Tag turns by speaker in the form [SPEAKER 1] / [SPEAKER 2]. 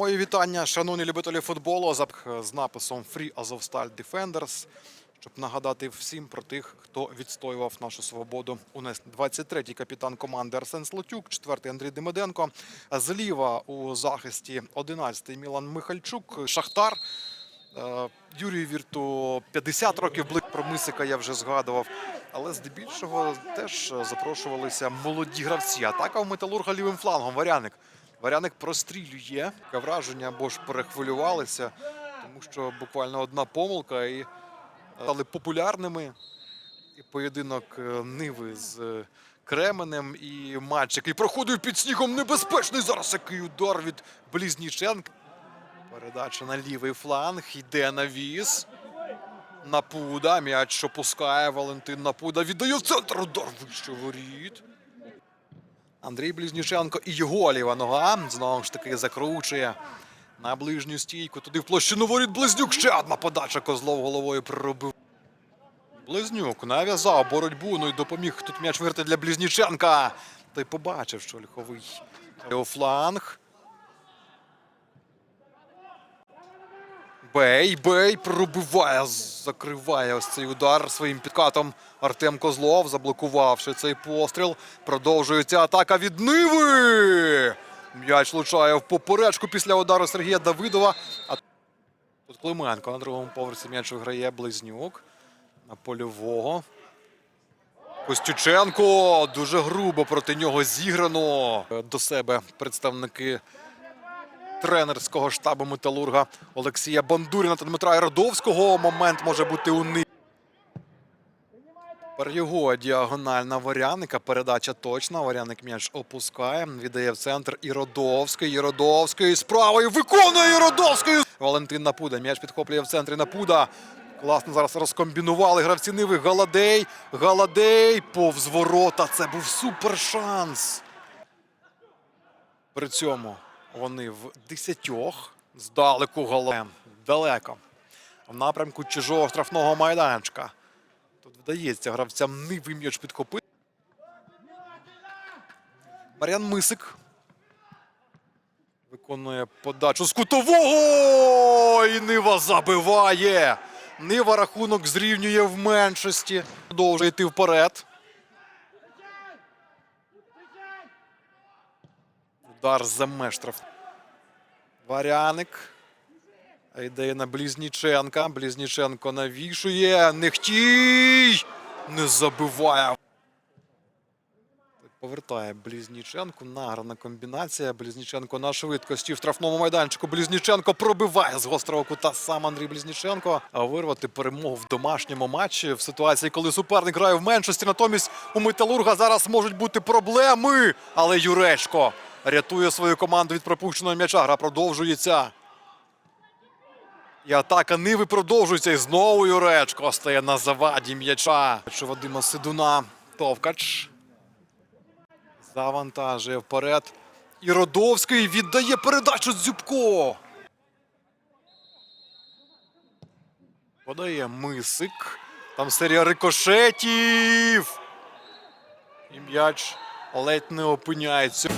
[SPEAKER 1] Мої вітання, шановні любителі футболу, з написом Free Azovstal Defenders, щоб нагадати всім про тих, хто відстоював нашу свободу. У нас 23-й капітан команди Арсен Слотюк, 4-й Андрій Демиденко. Зліва у захисті 11-й Мілан Михальчук, Шахтар. Е, Юрію Вірту 50 років блик про Мисика я вже згадував. Але здебільшого теж запрошувалися молоді гравці. Атака в металурга лівим флангом. Варяник. Варяник прострілює. Враження, або ж перехвилювалися, тому що буквально одна помилка і стали популярними. І поєдинок е, Ниви з е, Кременем і матч, який проходив під снігом небезпечний. Зараз який удар від Близніченка. Передача на лівий фланг. Йде навіс. Напуда. М'яч що пускає Валентин Напуда. Віддає в центр. Удар вище воріт. Андрій Близніченко і його ліва нога. Знову ж таки закручує на ближню стійку. Туди в площину воріт Близнюк. Ще одна подача Козлов головою пробив. Близнюк нав'язав боротьбу. Ну і допоміг тут м'яч вирти для Близніченка. Й побачив, що Ольховий у фланг. Бей, бей, пробиває, закриває ось цей удар своїм підкатом. Артем Козлов, заблокувавши цей постріл. Продовжується атака від Ниви. М'яч влучає в поперечку після удару Сергія Давидова. А тут Клименко на другому поверсі м'яч виграє Близнюк на польового. Костюченко дуже грубо проти нього зіграно. До себе представники тренерського штабу металурга Олексія Бандуріна та Дмитра Яродовського. Момент може бути у них. Тепер його діагональна Варяника. Передача точна. Варяник м'яч опускає. Віддає в центр Іродовський. Іродовський з правої виконує Іродовський. Валентин Напуда. М'яч підхоплює в центрі Напуда. Класно зараз розкомбінували гравці Ниви. Галадей. Галадей повз ворота. Це був супер шанс. При цьому вони в десятьох здалеку голем. Далеко. В напрямку чужого штрафного майданчика. Тут вдається гравцям Ниви м'яч підхопити. Мар'ян Мисик. Виконує подачу з кутового. І Нива забиває. Нива рахунок зрівнює в меншості. Продовжує йти вперед. Удар за меж штраф. Варяник. Йде на Близніченка. Близніченко навішує. Нехтій! Не забиває. Повертає Близніченку. Награна комбінація. Близніченко на швидкості в штрафному майданчику. Близніченко пробиває з гострого кута сам Андрій Близніченко. А вирвати перемогу в домашньому матчі в ситуації, коли суперник грає в меншості. Натомість у Металурга зараз можуть бути проблеми. Але Юречко рятує свою команду від пропущеного м'яча. Гра продовжується. І атака Ниви продовжується. І знову Юречко стає на заваді м'яча. Вадима Сидуна. Товкач. Завантажує вперед. І Родовський віддає передачу Дзюбко. Подає Мисик. Там серія рикошетів. І м'яч ледь не опиняється.